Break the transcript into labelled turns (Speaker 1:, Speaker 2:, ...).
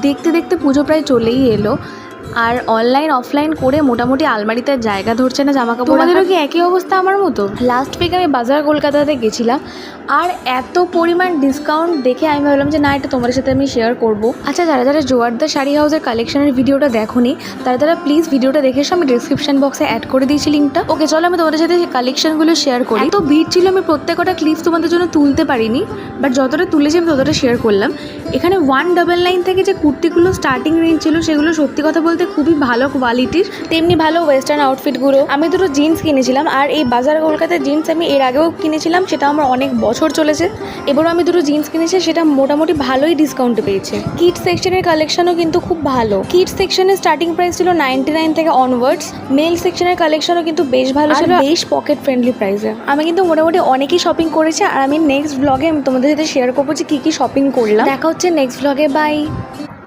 Speaker 1: দেখতে দেখতে পুজো প্রায় চলেই এলো। আর অনলাইন অফলাইন করে মোটামুটি আলমারিতে জায়গা ধরছে না জামা কাপড় তোমাদেরও কি একই অবস্থা আমার মতো? লাস্ট উইক আমি বাজার কলকাতাতে গেছিলাম আর এত পরিমাণ ডিসকাউন্ট দেখে আমি ভাবলাম যে না এটা তোমাদের সাথে আমি শেয়ার করব। আচ্ছা যারা যারা জোয়ারদা শাড়ি হাউসের কালেকশনের ভিডিওটা দেখোনি তারা তারা প্লিজ ভিডিওটা দেখে এসো আমি ডিসক্রিপশন বক্সে অ্যাড করে দিয়েছি লিঙ্কটা ওকে চলো আমি তোমাদের সাথে কালেকশনগুলো শেয়ার করি। তো ভিড় ছিল আমি প্রত্যেকটা ক্লিপস তোমাদের জন্য তুলতে পারিনি বাট যতটা তুলেছি আমি ততটা শেয়ার করলাম। এখানে ওয়ান ডাবল নাইন থেকে যে কুর্তিগুলো স্টার্টিং রেঞ্জ ছিল সেগুলো সত্যি কথা বলতে খুবই ভালো কোয়ালিটির তেমনি ভালো ওয়েস্টার্ন আউটফিটগুলো আমি দুটো জিন্স কিনেছিলাম আর এই বাজার কলকাতার জিন্স আমি এর আগেও কিনেছিলাম সেটা আমার অনেক বছর চলেছে। এবারও আমি দুটো জিন্স কিনেছি সেটা মোটামুটি ভালোই ডিসকাউন্ট পেয়েছে। কিড সেকশনের কালেকশনও কিন্তু খুব ভালো। কিড সেকশনের স্টার্টিং প্রাইস ছিল নাইনটি নাইন থেকে অনওয়ার্ডস মেল সেকশনের কালেকশনও কিন্তু বেশ ভালো ছিল। বেশ পকেট ফ্রেন্ডলি প্রাইসে আমি কিন্তু মোটামুটি অনেকেই শপিং করেছি আর আমি নেক্সট ব্লগে আমি তোমাদের সাথে শেয়ার করব যে কী কী শপিং করলাম। দেখা হচ্ছে নেক্সট ব্লগে বাই